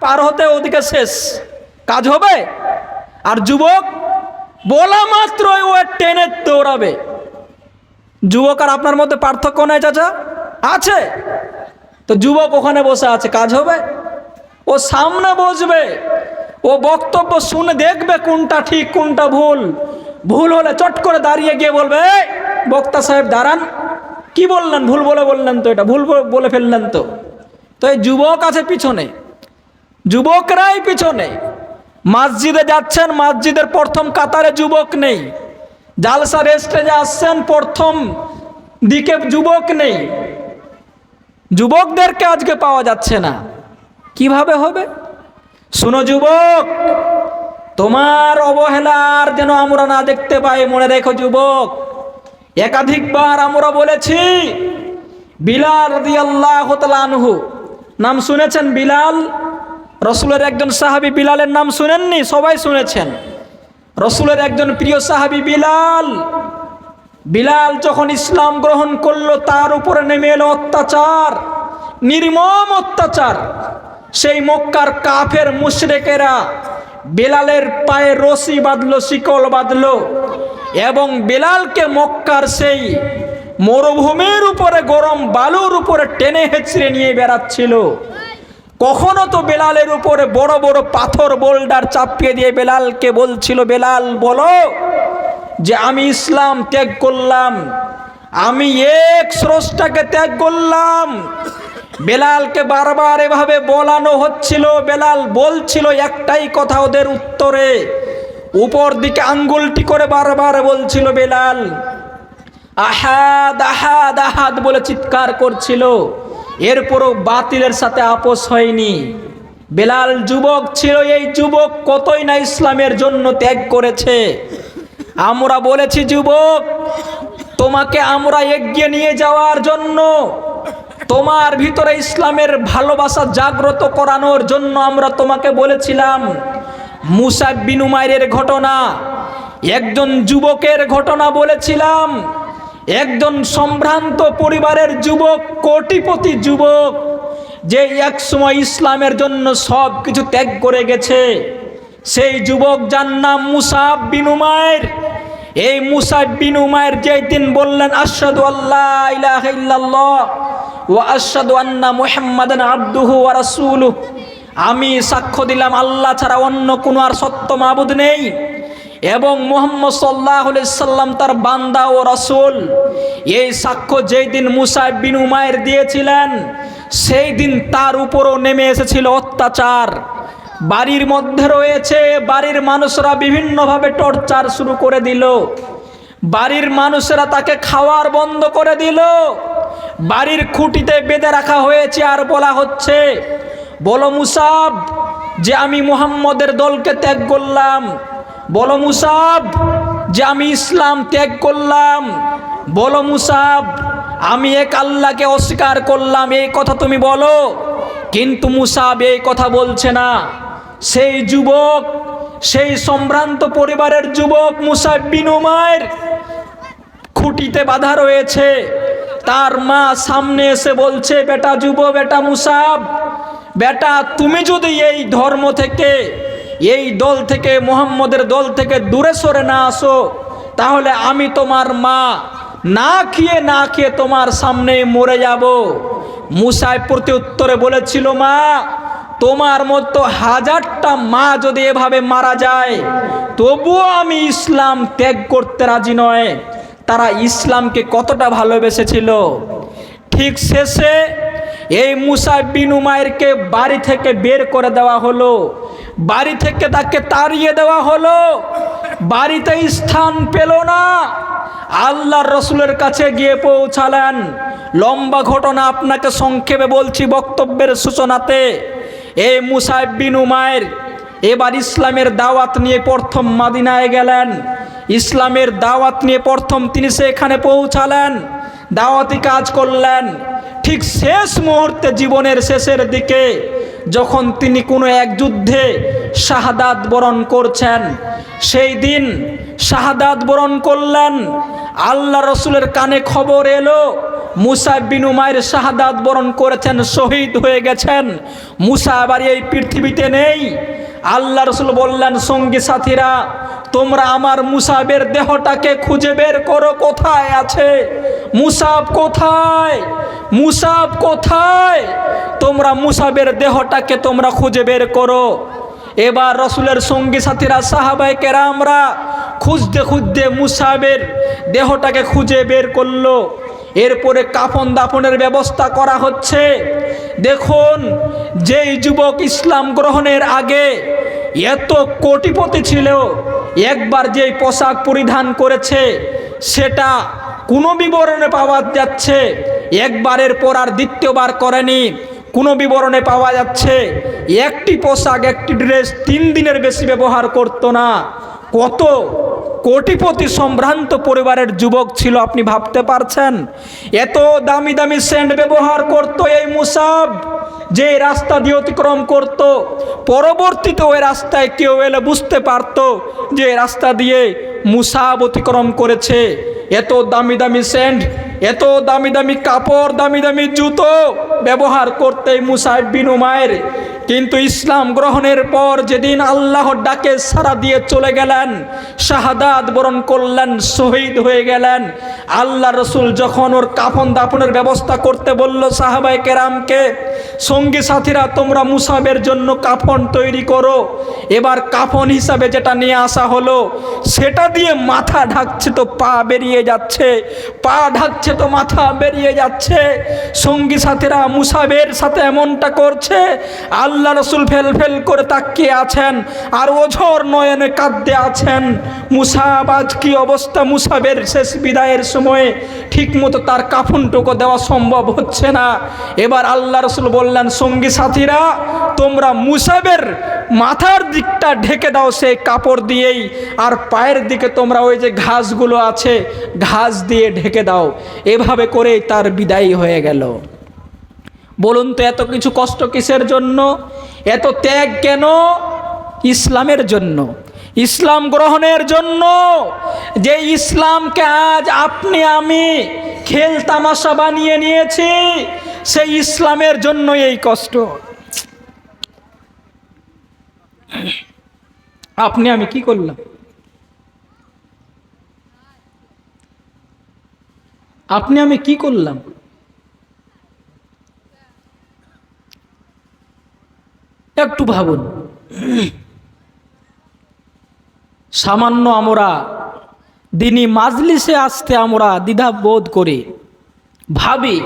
পার হতে ওদিকে শেষ। কাজ হবে? আর যুবক, বলা মাত্রই ও টেনে দৌড়াবে। যুবক আর আপনার মধ্যে পার্থক্য নাই, চাচা? আছে। তো যুবক ওখানে বসে আছে, কাজ হবে? ও সামনে বসবে। ও বক্তব্য শুনে দেখবে কোনটা ঠিক, কোনটা ভুল। ভুল হলে চট করে দাঁড়িয়ে গিয়ে বলবে বক্তা সাহেব, দাঁড়ান। কি বললেন? ভুল বলে বললেন তো এটা? ভুল বলে- বলে ফেললেন তো? তো এই যুবক আছে পিছনে। যুবকরাই পিছনে। মসজিদে যাচ্ছেন, মসজিদের প্রথম কাতারে যুবক নেই। জালসা রেস্টেজে আসছেন প্রথম দিকে যুবক নেই। যুবকদেরকে আজকে পাওয়া যাচ্ছে না। কীভাবে হবে? শুনো যুবক, তোমার অবহেলার যেন আমরা না দেখতে পাই, মনে রেখো যুবক। একাধিকবার আমরা বলেছি, বিলাল তাআলা আনহু, নাম শুনেছেন বিলাল? রসুলের একজন সাহাবী বিলালের নাম শুনেননি? সবাই শুনেছেন। রসুলের একজন প্রিয় সাহাবী বিলাল। বিলাল যখন ইসলাম গ্রহণ করল, তার উপরে নেমে এলো অত্যাচার, নির্মম অত্যাচার। সেই মক্কার কাফের মুশরেকেরা বেলালের পায়ে রশি বাঁধলো, শিকল বাঁধলো এবং বেলালকে মক্কার সেই মরুভূমির উপরে, গরম বালুর উপরে টেনে হেঁচড়ে নিয়ে বেড়াচ্ছিল। কখনো তো বেলালের উপরে বড় বড় পাথর বোল্ডার চাপিয়ে দিয়ে বেলালকে বলছিল, বেলাল, বলো যে আমি ইসলাম ত্যাগ করলাম, আমি এক স্রষ্টাকে ত্যাগ করলাম। বেলালকে বারবার এভাবে বলানো হচ্ছিল, বেলাল বলছিল একটাই কথা ওদের উত্তরে, উপর দিকে আঙ্গুলটি করে বারবার বলছিল, বেলাল, আহাদ আহাদ আহাদ বলে চিৎকার করছিল। এরপরও বাতিলের সাথে আপোষ হয়নি। বেলাল যুবক ছিল, এই যুবক কতই না ইসলামের জন্য ত্যাগ করেছে। আমরা বলেছি, যুবক, তোমাকে আমরা এগিয়ে নিয়ে যাওয়ার জন্য, তোমার ভিতরে ইসলামের ভালোবাসা জাগ্রত করানোর জন্য আমরা তোমাকে বলেছিলাম, মুসাব বিনুমায়ের ঘটনা। একজন যুবকের ঘটনা বলেছিলাম একজন সম্ভ্রান্ত পরিবারের যুবক, কোটিপতি যুবক, যে এক সময় ইসলামের জন্য সব কিছু ত্যাগ করে গেছে। সেই যুবক যার নাম মুসাব বিনুমায়ের এই মুসাব বিনুমায়ের যে দিন বললেন আসাদু আল্লাহ ওয়া আশহাদু আন্না মুহাম্মাদান আবদুহু ওয়া আমি সাক্ষ্য দিলাম, আল্লাহ ছাড়া অন্য কোনো আর সত্য মাবুদ নেই। এবং মোহাম্মদ সাল্লাহ সাল্লাম তার বান্দা ও রসুল, এই সাক্ষ্য যেই দিন মুসাইব বিন উমায়ের দিয়েছিলেন, সেই দিন তার উপরও নেমে এসেছিল অত্যাচার। বাড়ির মধ্যে রয়েছে, বাড়ির মানুষরা বিভিন্নভাবে টর্চার শুরু করে দিল। বাড়ির মানুষেরা তাকে খাওয়ার বন্ধ করে দিল। বাড়ির খুঁটিতে বেঁধে রাখা হয়েছে আর বলা হচ্ছে, বলো মুসাব, যে আমি মুহাম্মদের দলকে ত্যাগ করলাম বলো মুসাব যে আমি ইসলাম ত্যাগ করলাম। বলো মুসাব, আমি এক আল্লাহকে অস্বীকার করলাম, এই কথা তুমি বলো। কিন্তু মুসাব এই কথা বলছে না। সেই যুবক, সেই সম্ভ্রান্ত পরিবারের যুবক মুসাব বিনুমায়ের খুঁটিতে বাধা রয়েছে। তার মা সামনে এসে বলছে, বেটা যুব বেটা মুসাব, বেটা, তুমি যদি এই ধর্ম থেকে এই দল থেকে, মোহাম্মদের দল থেকে দূরে সরে না আসো। তাহলে আমি তোমার মা। না খেয়ে না খেয়ে তোমার সামনে মরে যাব। মুসাই প্রতি উত্তরে বলেছিল, মা, তোমার মতো হাজারটা মা যদি এভাবে মারা যায়, তবুও আমি ইসলাম ত্যাগ করতে রাজি নয়। তারা ইসলামকে কতটা ভালোবেসেছিল? ঠিক শেষে এই মুসা বিন উমায়েরকে বাড়ি থেকে বের করে দেওয়া হলো। বাড়ি থেকে তাকে তাড়িয়ে দেওয়া হলো। বাড়িতে স্থান পেল না। আল্লাহর রসুলের কাছে গিয়ে পৌঁছালেন। লম্বা ঘটনা আপনাকে সংক্ষেপে বলছি বক্তব্যের সূচনাতে। এই মুসাইব বিন উমায়ের এবার ইসলামের দাওয়াত নিয়ে প্রথম মাদিনায় গেলেন। ইসলামের দাওয়াত নিয়ে প্রথম তিনি সেখানে পৌঁছালেন। দাওয়াতি কাজ করলেন। ঠিক শেষ মুহূর্তে জীবনের শেষের দিকে যখন তিনি কোনো এক যুদ্ধে শাহাদাত বরণ করছেন, সেই দিন শাহাদাত বরণ করলেন। আল্লাহ রসুলের কানে খবর এলো, মুসা বিন উমায়ের শাহাদাত বরণ করেছেন, শহীদ হয়ে গেছেন। মুসা আবার এই পৃথিবীতে নেই। আল্লাহ রসুল বললেন, সঙ্গী সাথীরা, তোমরা আমার মুসাবের দেহটাকে খুঁজে বের করো, কোথায় আছে? মুসাব কোথায়? মুসাব কোথায়? তোমরা মুসাবের দেহটাকে তোমরা খুঁজে বের করো। এবার রসুলের সঙ্গী সাথীরা সাহাবাই কেরামরা খুঁজতে খুঁজতে মুসাবের দেহটাকে খুঁজে বের করল। এরপরে কাফন দাফনের ব্যবস্থা করা হচ্ছে। দেখুন, যেই যুবক ইসলাম গ্রহণের আগে এত কোটিপতি ছিল, একবার যেই পোশাক পরিধান করেছে, সেটা কোনো বিবরণে পাওয়া যাচ্ছে, একবারের পর আর দ্বিতীয়বার করেনি, কোনো বিবরণে পাওয়া যাচ্ছে, একটি পোশাক, একটি ড্রেস তিন দিনের বেশি ব্যবহার করতো না। কত কোটিপতি সম্ভ্রান্ত পরিবারের যুবক ছিল, আপনি ভাবতে পারছেন? এত দামি দামি সেন্ট ব্যবহার করত এই মুসাব, যে রাস্তা দিয়ে অতিক্রম করত। পরবর্তীতে ওই রাস্তায় কেউ এলে বুঝতে পারত যে রাস্তা দিয়ে মুসাব অতিক্রম করেছে। এত দামি দামি সেন্ট এত দামি দামি কাপড়, দামি দামি জুতো ব্যবহার করতে মুসাইব বিন উমায়ের কিন্তু ইসলাম গ্রহণের পর যেদিন আল্লাহর ডাকে সারা দিয়ে চলে গেলেন, শাহাদাত বরণ করলেন, শহীদ হয়ে গেলেন। আল্লাহ রসুল যখন ওর কাফন দাফনের ব্যবস্থা করতে বলল সাহাবাই কেরামকে, সঙ্গী সাথীরা তোমরা মুসাবের জন্য কাফন তৈরি করো। এবার কাফন হিসাবে যেটা নিয়ে আসা হলো, সেটা দিয়ে মাথা ঢাকছে তো পা বেরিয়ে যাচ্ছে। পা ঢাকছে তো মাথা বেরিয়ে যাচ্ছে। সঙ্গী সাথীরা মুসাবের সাথে এমনটা করছে। আল্লাহ রসুল ফেল ফেল করে তাকিয়ে আছেন আর ওঝর নয়নে কাঁদতে আছেন। মুসাব আজ কি অবস্থা? মুসাবের শেষ বিদায়ের সময়ে ঠিকমতো তার কাফনটুকু দেওয়া সম্ভব হচ্ছে না। এবার আল্লাহ রসুল বললেন, সঙ্গী সাথীরা, তোমরা মুসাবের মাথার দিকটা ঢেকে দাও সেই কাপড় দিয়েই। আর পায়ের দিকে তোমরা ওই যে ঘাসগুলো আছে, ঘাস দিয়ে ঢেকে দাও। এভাবে করেই তার বিদায়ী হয়ে গেল। বলুন তো এত কিছু কষ্ট কিসের জন্য? এত ত্যাগ কেন? ইসলামের জন্য। ইসলাম গ্রহণের জন্য। যে ইসলামকে আজ আপনি, আমি খেল তামাশা বানিয়ে নিয়েছি, সেই ইসলামের জন্য এই কষ্ট। আপনি, আমি কি করলাম? আপনি আমি কি করলাম? একটু ভাবুন। সামান্য আমরা দিনই মাজলিসে আসতে আমরা দ্বিধা বোধ করি। ভাবি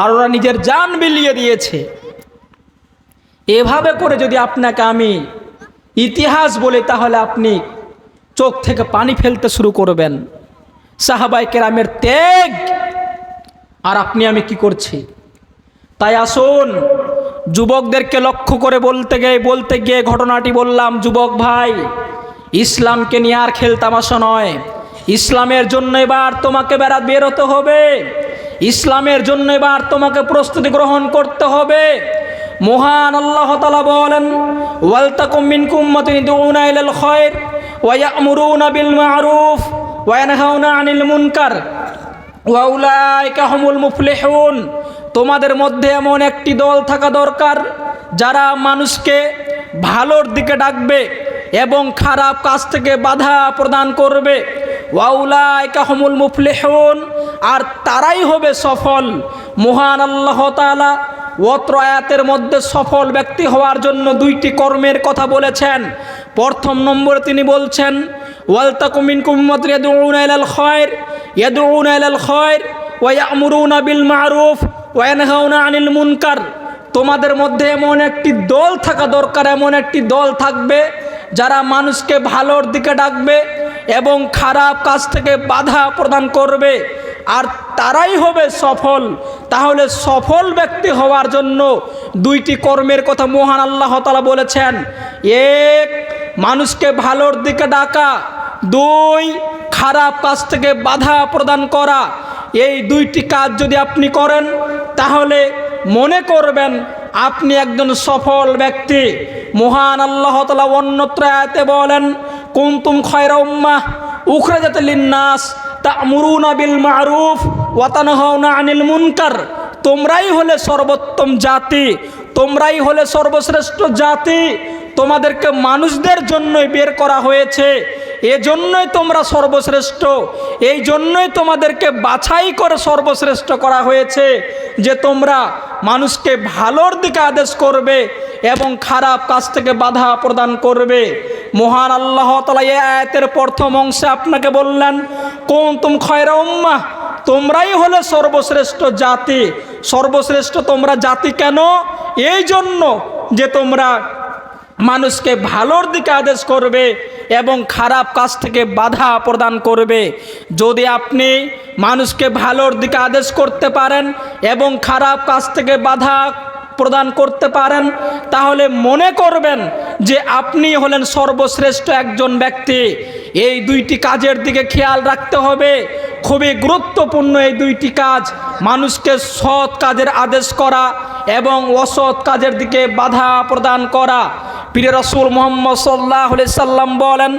আর ওরা নিজের জান বিলিয়ে দিয়েছে। এভাবে করে যদি আপনাকে আমি ইতিহাস বলি, তাহলে আপনি চোখ থেকে পানি ফেলতে শুরু করবেন। সাহাবাই কেরামের ত্যাগ। আর আপনি, আমি কি করছি? তাই আসুন, যুবকদেরকে লক্ষ্য করে বলতে গিয়ে বলতে গিয়ে ঘটনাটি বললাম, যুবক ভাই, ইসলামকে নিয়ে আর খেলতামাশা নয়। ইসলামের জন্য এবার তোমাকে বেড়া বেরোতে হবে। ইসলামের জন্য এবার তোমাকে প্রস্তুতি গ্রহণ করতে হবে। মহান আল্লাহ তালা বলেন ওয়ালতাকুম মিনকুম মাতিন দুউনা ইলাল খায়র ওয়া ইয়ামুরুনা বিল মারুফ। আনিল মুনকার তোমাদের মধ্যে এমন একটি দল থাকা দরকার, যারা মানুষকে ভালোর দিকে ডাকবে এবং খারাপ কাজ থেকে বাধা প্রদান করবে। ওয়াউলাইকা হুমুল মুফলিহুন, আর তারাই হবে সফল। মহান আল্লাহ তাআলা অত্র আয়াতের মধ্যে সফল ব্যক্তি হওয়ার জন্য দুইটি কর্মের কথা বলেছেন। প্রথম নম্বরে তিনি বলছেন মারুফ আনিল মুনকার। তোমাদের মধ্যে এমন একটি দল থাকা দরকার, এমন একটি দল থাকবে যারা মানুষকে ভালোর দিকে ডাকবে এবং খারাপ কাজ থেকে বাধা প্রদান করবে। আর তারাই হবে সফল। তাহলে সফল ব্যক্তি হওয়ার জন্য দুইটি কর্মের কথা মহান আল্লাহ তালা বলেছেন। এক, মানুষকে ভালোর দিকে ডাকা। দুই, খারাপ কাজ থেকে বাধা প্রদান করা। এই দুইটি কাজ যদি আপনি করেন, তাহলে মনে করবেন আপনি একজন সফল ব্যক্তি। মহান আল্লাহ তালা অন্যত্র আয়াতে বলেন কুমতুম খয়রা উম্মাহ উখরে যাতে লিন্নাস তা'মুরুনা বিল মারুফ ওয়াতানহাউনা আনিল মুনকার। তোমরাই হলে সর্বোত্তম জাতি। তোমরাই হলে সর্বশ্রেষ্ঠ জাতি। তোমাদেরকে মানুষদের জন্যই বের করা হয়েছে। এজন্যই তোমরা সর্বশ্রেষ্ঠ। এই জন্যই তোমাদেরকে বাছাই করে সর্বশ্রেষ্ঠ করা হয়েছে যে তোমরা মানুষকে ভালোর দিকে আদেশ করবে এবং খারাপ কাজ থেকে বাধা প্রদান করবে। মহান আল্লাহ তালা এই আয়াতের প্রথম অংশে আপনাকে বললেন কোন তুম খয়রা উম্মাহ তোমরাই হলে সর্বশ্রেষ্ঠ জাতি। সর্বশ্রেষ্ঠ তোমরা জাতি কেন? এই জন্য যে তোমরা মানুষকে ভালোর দিকে আদেশ করবে এবং খারাপ কাজ থেকে বাধা প্রদান করবে। যদি আপনি মানুষকে ভালোর দিকে আদেশ করতে পারেন এবং খারাপ কাজ থেকে বাধা প্রদান করতে পারেন, তাহলে মনে করবেন যে আপনি হলেন সর্বশ্রেষ্ঠ একজন ব্যক্তি। এই দুইটি কাজের দিকে খেয়াল রাখতে হবে। খুবই গুরুত্বপূর্ণ এই দুইটি কাজ। মানুষকে সৎ কাজের আদেশ করা এবং অসৎ কাজের দিকে বাধা প্রদান করা। পীর রসুল মোহাম্মদ সাল্লাহ সাল্লাম বলেন,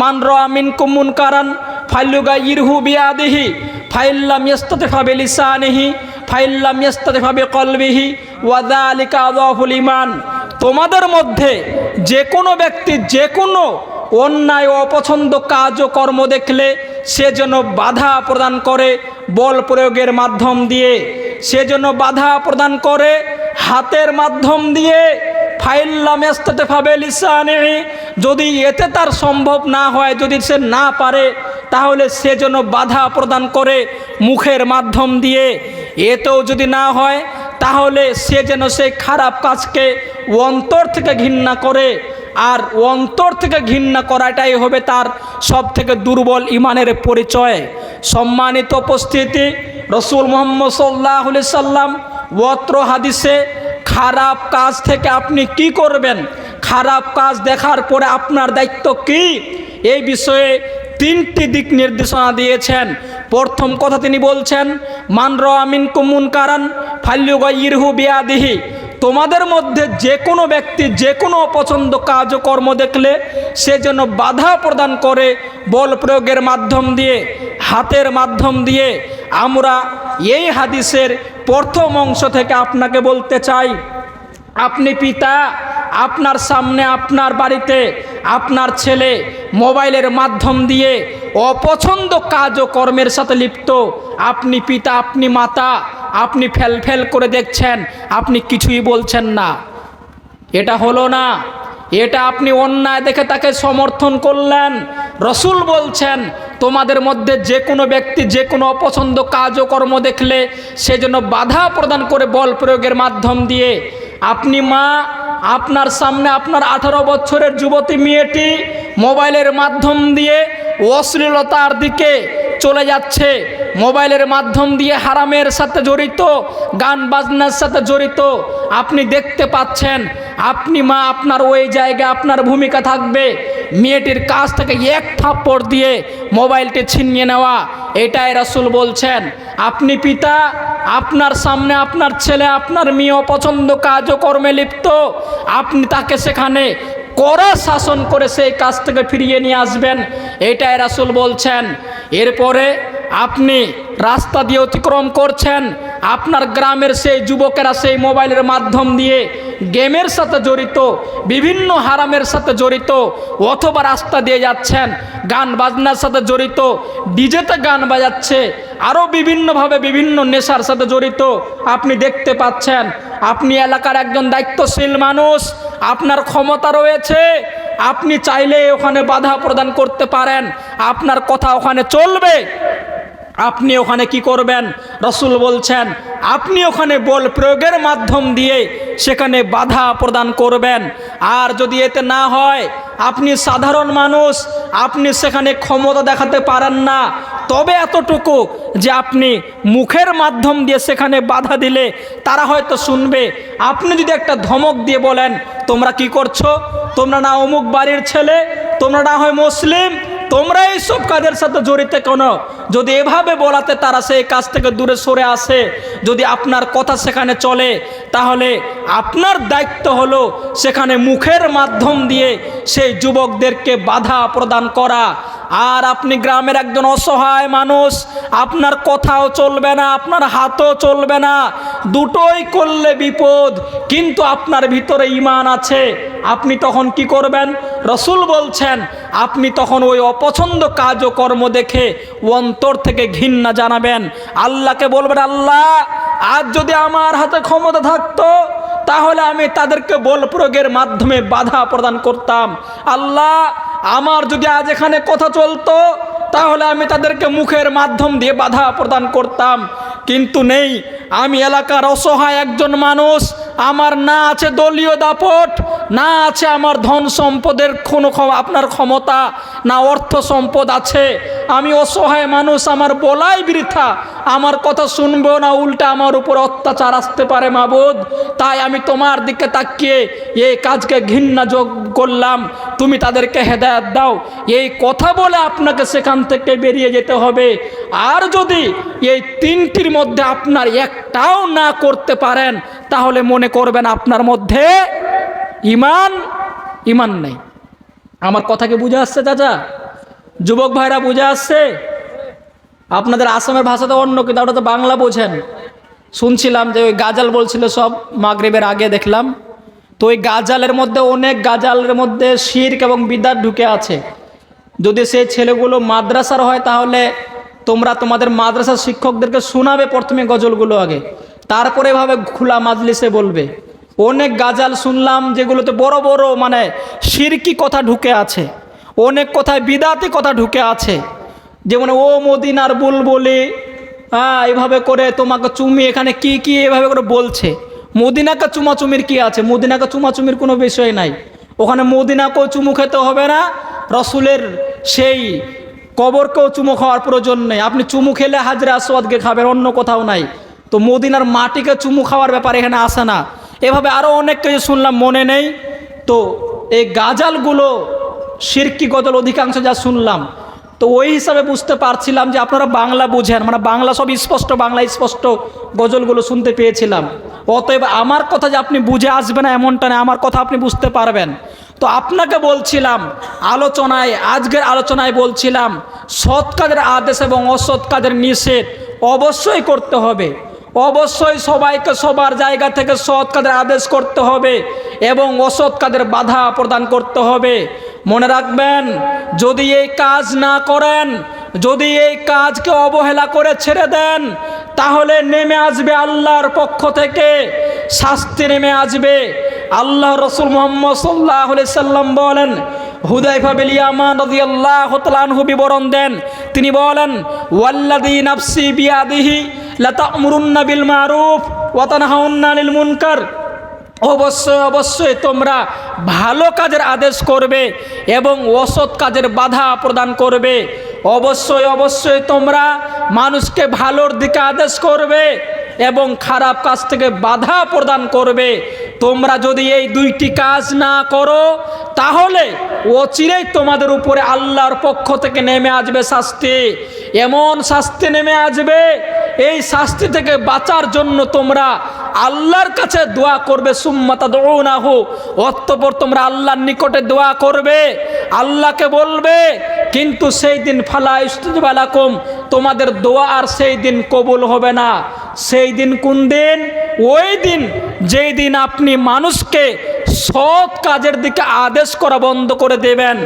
মান রামিন কুমুন কারান ফাইলুগা ইরহু বিয়াদিহি, ফাইল্লাম ইস্তাতেফা বিলিসানিহি, ফাইল্লাম ইস্তাতেফা বিকলবিহি ওয়াদা আলিকা আদাফুল ইমান তোমাদের মধ্যে যে কোনো ব্যক্তি যে কোনো অন্যায় অপছন্দ কাজ ও কর্ম দেখলে সে যেন বাধা প্রদান করে বল প্রয়োগের মাধ্যম দিয়ে। সে যেন বাধা প্রদান করে হাতের মাধ্যম দিয়ে। যদি এতে তার সম্ভব না হয়, যদি সে না পারে, তাহলে সে যেন বাধা প্রদান করে মুখের মাধ্যম দিয়ে। এতেও যদি না হয়, তাহলে সে যেন সেই খারাপ কাজকে অন্তর থেকে ঘৃণা করে। আর অন্তর থেকে ঘৃণা করাটাই হবে তার সব থেকে দুর্বল ইমানের পরিচয়। সম্মানিত উপস্থিতি, রসুল মোহাম্মদ সাল্লাহ সাল্লাম ওত্র হাদিসে খারাপ কাজ থেকে আপনি কি করবেন? খারাপ কাজ দেখার পরে আপনার দায়িত্ব কি? এই বিষয়ে তিনটি দিক নির্দেশনা দিয়েছেন। প্রথম কথা তিনি বলছেন, মান আমিন কুমুন কারান ফাল্যুগা ইরহু বিয়াদিহি। তোমাদের মধ্যে যে কোনো ব্যক্তি, যে কোনো অপছন্দ কাজ ও কর্ম দেখলে সে যেন বাধা প্রদান করে বল প্রয়োগের মাধ্যম দিয়ে, হাতের মাধ্যম দিয়ে। আমরা এই হাদিসের প্রথম অংশ থেকে আপনাকে বলতে চাই, আপনি পিতা, আপনার সামনে, আপনার বাড়িতে, আপনার ছেলে মোবাইলের মাধ্যম দিয়ে অপছন্দ কাজ ও কর্মের সাথে লিপ্ত। আপনি পিতা, আপনি মাতা আপনি ফেল ফেল করে দেখছেন, আপনি কিছুই বলছেন না। এটা হলো না। এটা আপনি অন্যায় দেখে তাকে সমর্থন করলেন। রসুল বলছেন, তোমাদের মধ্যে যে কোনো ব্যক্তি যে কোনো অপছন্দ কাজ ও কর্ম দেখলে সে যেন বাধা প্রদান করে বল প্রয়োগের মাধ্যম দিয়ে। আপনি মা, আপনার সামনে আপনার আঠারো বছরের যুবতী মেয়েটি মোবাইলের মাধ্যম দিয়ে অশ্লীলতার দিকে চলে যাচ্ছে। মোবাইলের মাধ্যম দিয়ে হারামের সাথে জড়িত, গান বাজনার সাথে জড়িত, আপনি দেখতে পাচ্ছেন, আপনি মা আপনার ওই জায়গায় আপনার ভূমিকা থাকবে। মেয়েটির কাছ থেকে এক থাপ্পড় দিয়ে মোবাইলটি ছিনিয়ে নেওয়া, এটাই রাসুল বলছেন। আপনি পিতা, আপনার সামনে আপনার ছেলে, আপনার মেয়ে অপছন্দ কাজ ও কর্মে লিপ্ত, আপনি তাকে সেখানে কড়া শাসন করে সেই কাজ থেকে ফিরিয়ে নিয়ে আসবেন, এটাই রাসুল বলছেন। এরপরে আপনি রাস্তা দিয়ে অতিক্রম করছেন, আপনার গ্রামের সেই যুবকেরা সেই মোবাইলের মাধ্যম দিয়ে গেমের সাথে জড়িত, বিভিন্ন হারামের সাথে জড়িত, অথবা রাস্তা দিয়ে যাচ্ছেন, গান বাজনার সাথে জড়িত, ডিজেতে গান বাজাচ্ছে আরও বিভিন্নভাবে বিভিন্ন নেশার সাথে জড়িত, আপনি দেখতে পাচ্ছেন, আপনি এলাকার একজন দায়িত্বশীল মানুষ, আপনার ক্ষমতা রয়েছে, আপনি চাইলে ওখানে বাধা প্রদান করতে পারেন, আপনার কথা ওখানে চলবে। আপনি ওখানে কি করবেন? রসুল বলছেন, আপনি ওখানে বল প্রয়োগের মাধ্যম দিয়ে সেখানে বাধা প্রদান করবেন। আর যদি এতে না হয়, আপনি সাধারণ মানুষ, আপনি সেখানে ক্ষমতা দেখাতে পারেন না। তবে এতটুকু যে আপনি মুখের মাধ্যম দিয়ে সেখানে বাধা দিলে তারা হয়তো শুনবে। আপনি যদি একটা ধমক দিয়ে বলেন, তোমরা কি করছ? তোমরা না অমুক বাড়ির ছেলে, তোমরা না হয় মুসলিম তোমরা এইসব কাজের সাথে জড়িত কেন? যদি এভাবে বলাতে তারা সেই কাজ থেকে দূরে সরে আসে, যদি আপনার কথা সেখানে চলে, তাহলে আপনার দায়িত্ব হলো সেখানে মুখের মাধ্যম দিয়ে সেই যুবকদেরকে বাধা প্রদান করা। আর আপনি গ্রামের একজন অসহায় মানুষ, আপনার কথাও চলবে না, আপনার হাতও চলবে না। দুটোই করলে বিপদ, কিন্তু আপনার ভিতরে ইমান আছে। আপনি তখন কি করবেন? রসুল বলছেন, আপনি তখন ওই অপছন্দ কাজ ও কর্ম দেখে অন্তর থেকে ঘৃণা জানাবেন। আল্লাহকে বলবেন, আল্লাহ, আজ যদি আমার হাতে ক্ষমতা থাকতো, তাহলে আমি তাদেরকে বল প্রয়োগের মাধ্যমে বাধা প্রদান করতাম। আল্লাহ আমার যদি আজ এখানে কথা চলতো, তাহলে আমি তাদেরকে মুখের মাধ্যম দিয়ে বাধা প্রদান করতাম। কিন্তু নেই, আমি এলাকার অসহায় একজন মানুষ আমার না আছে দলীয় দাপট, না আছে আমার ধন সম্পদের কোনো আপনার ক্ষমতা, না অর্থ সম্পদ আছে। আমি অসহায় মানুষ, আমার বলাই বৃথা। আমার কথা শুনব না, উল্টা আমার উপর অত্যাচার আসতে পারে মাবুদ। তাই আমি তোমার দিকে তাকিয়ে এই কাজকে ঘৃণা যোগ করলাম। তুমি তাদেরকে হেদায়াত দাও। এই কথা বলে আপনাকে সেখান থেকে বেরিয়ে যেতে হবে। আর যদি এই তিনটির মধ্যে আপনার একটাও না করতে পারেন তাহলে মনে করবেন আপনার মধ্যে ইমান ইমান নেই। আমার কথা কি বুঝে আসছে, চাচা? যুবক ভাইরা বুঝে আসছে? আপনাদের আসামের ভাষা তো অন্য, কিন্তু ওটা তো বাংলা বোঝেন। শুনছিলাম যে ওই গাজাল বলছিল সব মাগরিবের আগে, দেখলাম। তো ওই গাজালের মধ্যে, অনেক গাজালের মধ্যে শির্ক এবং বিদাত ঢুকে আছে। যদি সেই ছেলেগুলো মাদ্রাসার হয়, তাহলে তোমরা তোমাদের মাদ্রাসার শিক্ষকদেরকে শোনাবে প্রথমে গজলগুলো আগে। তারপরে এভাবে খোলা মাজলিসে বলবে। অনেক গাজাল শুনলাম যেগুলোতে বড় বড় মানে শিরকি কথা ঢুকে আছে। অনেক কথায় বিদাতি কথা ঢুকে আছে। যেমন, ও মদিনার বুলবুলি হ্যাঁ এভাবে করে তোমাকে চুমি এখানে কি কি এভাবে করে বলছে। মদিনাকে চুমাচুমির কি আছে? মদিনাকে চুমাচুমির কোনো বিষয় নাই। ওখানে মদিনাকেও চুমু খেতে হবে না। রসুলের সেই কবরকেও চুমু খাওয়ার প্রয়োজন নেই। আপনি চুমু খেলে হাজরা আসওয়াদকে খাবেন, অন্য কোথাও নাই। তো মদিনার মাটিকে চুমু খাওয়ার ব্যাপার এখানে আসে না। এভাবে আরও অনেক কিছু শুনলাম, মনে নেই। তো এই গাজালগুলো শিরকি গজল অধিকাংশ যা শুনলাম, তো ওই হিসাবে বুঝতে পারছিলাম যে আপনারা বাংলা বুঝেন মানে বাংলা সব স্পষ্ট, বাংলা স্পষ্ট গজলগুলো শুনতে পেয়েছিলাম। অতএব আমার কথা যে আপনি বুঝে আসবেন না এমনটা না, আমার কথা আপনি বুঝতে পারবেন। তো আপনাকে বলছিলাম, আলোচনায়, আজকের আলোচনায় বলছিলাম, সৎ কাজের আদেশ এবং অসৎ কাজের নিষেধ অবশ্যই করতে হবে। অবশ্যই সবাইকে সবার জায়গা থেকে সৎ কাজের আদেশ করতে হবে এবং অসৎ কাজের বাধা প্রদান করতে হবে। মনে রাখবেন, যদি এই কাজ না করেন, যদি এই কাজকে অবহেলা করে ছেড়ে দেন, তাহলে নেমে আসবে আল্লাহর পক্ষ থেকে, শাস্তি নেমে আসবে। আল্লাহ রসুল মোহাম্মদ সাল্লাহ সাল্লাম বলেন, হুদাইফা বিবরণ দেন। তিনি বলেন, ওয়াল্লাযী নাফসি বিয়াদিহি বিল মারুফ ওয়া তানহাউন্না আনিল মুনকার অবশ্যই অবশ্যই তোমরা ভালো কাজের আদেশ করবে এবং অসৎ কাজের বাধা প্রদান করবে। অবশ্যই অবশ্যই তোমরা মানুষকে ভালোর দিকে আদেশ করবে। এবং খারাপ কাজ থেকে বাধা প্রদান করবে। তোমরা যদি এই দুইটি কাজ না করো, তাহলে অচিরেই তোমাদের উপরে আল্লাহর পক্ষ থেকে নেমে আসবে শাস্তি। এমন শাস্তি নেমে আসবে, এই শাস্তি থেকে বাঁচার জন্য তোমরা আল্লাহর কাছে দোয়া করবে সুম্মাতা দৌনাহু অতঃপর তোমরা আল্লাহর নিকটে দোয়া করবে, আল্লাহকে বলবে কিন্তু সেই দিন ফালা ইস্তুবালাকুম তোমাদের দোয়া আর সেই দিন কবুল হবে না। সেই দিন কোন দিন? ওই দিন যেই দিন আপনি মানুষকে সৎ কাজের দিকে আদেশ করা বন্ধ করে দেবেন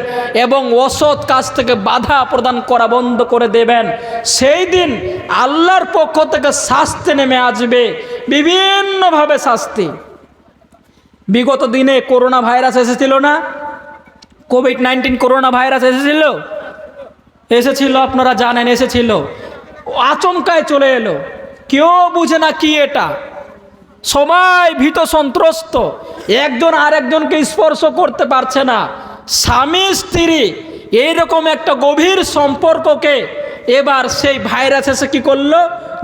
এবং অসৎ কাজ থেকে বাধা প্রদান করা বন্ধ করে দেবেন। সেই দিন আল্লাহর পক্ষ থেকে শাস্তি নেমে আসবে, বিভিন্নভাবে শাস্তি। বিগত দিনে করোনা ভাইরাস এসেছিল না? কোভিড নাইন্টিন করোনা ভাইরাস এসেছিল? এসেছিল, আপনারা জানেন, এসেছিল। আচমকায় চলে এলো। কেউ বুঝে না কি এটা। সবাই ভীত সন্ত্রস্ত। একজন আরেকজনকে স্পর্শ করতে পারছে না। স্বামী, স্ত্রী, এইরকম একটা গভীর সম্পর্ককে এবার সেই ভাইরাস এসে কী করল?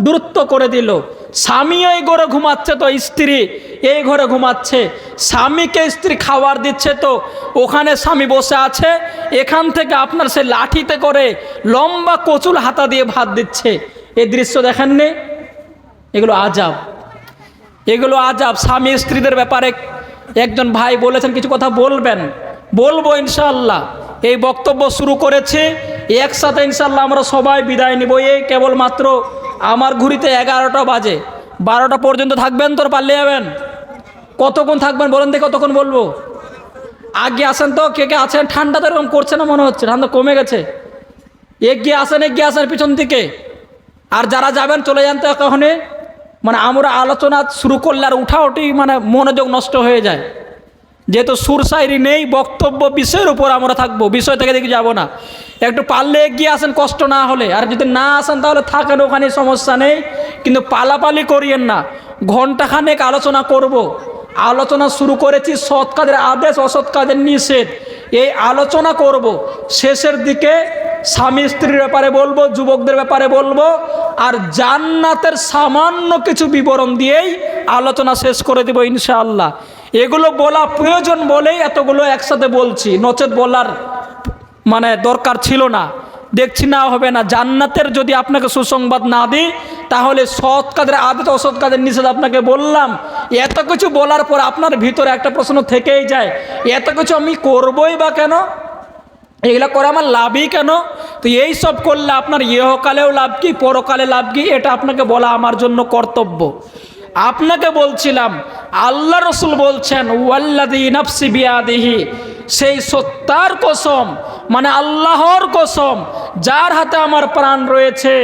দূরত্ব করে দিল। স্বামী ওই ঘরে ঘুমাচ্ছে তো, স্ত্রী এই ঘরে ঘুমাচ্ছে। স্বামীকে স্ত্রী খাবার দিচ্ছে তো, ওখানে স্বামী বসে আছে, এখান থেকে আপনার সে লাঠিতে করে লম্বা কচুল হাতা দিয়ে ভাত দিচ্ছে। এই দৃশ্য দেখেননি? এগুলো আজাব। এগুলো আজাব। স্বামী স্ত্রীদের ব্যাপারে একজন ভাই বলেছেন, কিছু কথা বলবেন? বলব ইনশাল্লাহ এই বক্তব্য শুরু করেছে। একসাথে ইনশাল্লাহ আমরা সবাই বিদায় নিব। এই কেবলমাত্র আমার ঘুরিতে এগারোটা বাজে। বারোটা পর্যন্ত থাকবেন তোর পারলে যাবেন। কতক্ষণ থাকবেন বলেন দেখে কতক্ষণ বলব। আগে আসেন তো, কে কে আছেন? ঠান্ডা তো এরকম করছে না মনে হচ্ছে, ঠান্ডা কমে গেছে। এগিয়ে আসেন এগিয়ে আসেন পিছন দিকে। আর যারা যাবেন, চলে যান তো এখনই। মানে আমরা আলোচনা শুরু করলে আর উঠাউটি মানে মনোযোগ নষ্ট হয়ে যায়। যেহেতু সুর সাইরি নেই, বক্তব্য বিষয়ের উপর আমরা থাকব, বিষয় থেকে দেখি যাব না। একটু পারলে এগিয়ে আসেন, কষ্ট না হলে। আর যদি না আসেন তাহলে থাকেন ওখানে, সমস্যা নেই। কিন্তু পালাপালি করিয়েন না। ঘন্টাখানেক আলোচনা করব। আলোচনা শুরু করেছি, সৎ কাজের আদেশ, অসৎ কাজের নিষেধ। এই আলোচনা করব। শেষের দিকে স্বামী স্ত্রীর ব্যাপারে বলব, যুবকদের ব্যাপারে বলব। আর জান্নাতের সামান্য কিছু বিবরণ দিয়েই আলোচনা শেষ করে দেবো ইনশাআল্লাহ। এগুলো বলা প্রয়োজন বলেই এতগুলো একসাথে বলছি। নচেত বলার মানে দরকার ছিল না। দেখছি না, হবে না। জান্নাতের যদি আপনাকে সুসংবাদ না দিই, তাহলে সৎ কাজের আদত, অসৎ কাজের নিষেধ আপনাকে বললাম। এত কিছু বলার পর আপনার ভিতরে একটা প্রশ্ন থেকেই যায়, এত কিছু আমি করবই বা কেন? এগুলো করে আমার লাভই কেন? তো এই সব করলে আপনার ইহকালেও লাভ কি, পরকালে লাভ কি, এটা আপনাকে বলা আমার জন্য কর্তব্য। আপনাকে বলছিলাম, আল্লাহ রসুল বলছেন ওয়াল্লাদি বিয়াদিহি সেই সত্তার কসম মানে আল্লাহর কসম, যার হাতে আমার প্রাণ রয়েছে,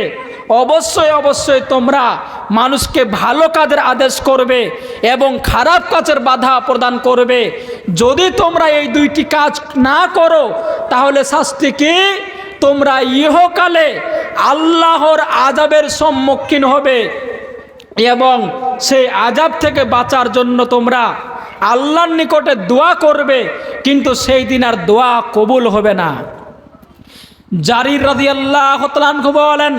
অবশ্যই অবশ্যই তোমরা মানুষকে ভালো কাজের আদেশ করবে এবং খারাপ কাজের বাধা প্রদান করবে। যদি তোমরা এই দুইটি কাজ না করো, তাহলে শাস্তি কি? তোমরা ইহকালে আল্লাহর আজাবের সম্মুখীন হবে। এবং সেই আজাব থেকে বাঁচার জন্য তোমরা আল্লাহর নিকটে দোয়া করবে, কিন্তু সেই দিন আর দোয়া কবুল হবে না। জারির রাজি আল্লাহ বলেন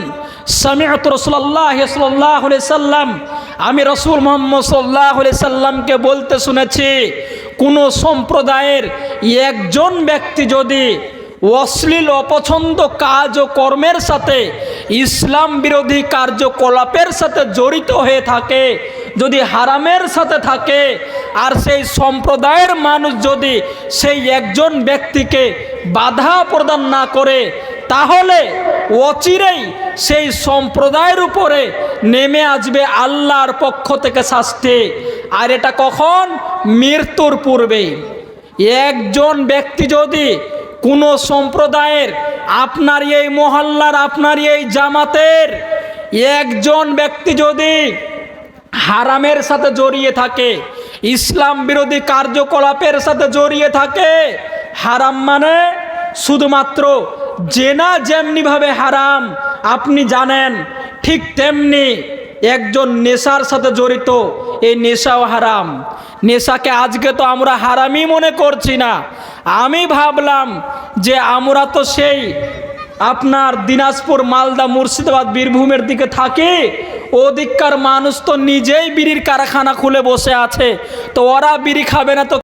সামিয়ত রসুল্লাহ সাল্লাহ সাল্লাম। আমি রসুল মোহাম্মদ সাল্লাহ সাল্লামকে বলতে শুনেছি, কোনো সম্প্রদায়ের একজন ব্যক্তি যদি অশ্লীল অপছন্দ কাজ ও কর্মের সাথে, ইসলাম বিরোধী কার্যকলাপের সাথে জড়িত হয়ে থাকে, যদি হারামের সাথে থাকে, আর সেই সম্প্রদায়ের মানুষ যদি সেই একজন ব্যক্তিকে বাধা প্রদান না করে, তাহলে অচিরেই সেই সম্প্রদায়ের উপরে নেমে আসবে আল্লাহর পক্ষ থেকে শাস্তি। আর এটা কখন? মৃত্যুর পূর্বে একজন ব্যক্তি যদি কোনো সম্প্রদায়ের, আপনার এই মহল্লার, আপনার এই জামাতের একজন ব্যক্তি যদি হারামের সাথে জড়িয়ে থাকে, ইসলাম বিরোধী কার্যকলাপের সাথে জড়িয়ে থাকে, হারাম মানে শুধুমাত্র জেনা যেমনিভাবে হারাম, আপনি জানেন, ঠিক তেমনি একজন নেশার সাথে জড়িত, এই নেশাও হারাম। নেশাকে আজকে তো আমরা হারামই মনে করছি না। আমি ভাবলাম যে আমরা তো সেই আপনার দিনাজপুর, মালদা, মুর্শিদাবাদ, বীরভূমের দিকে থাকি। ওদিককার মানুষ তো নিজেই বিড়ির কারখানা খুলে বসে আছে। তো ওরা বিড়ি খাবে না তো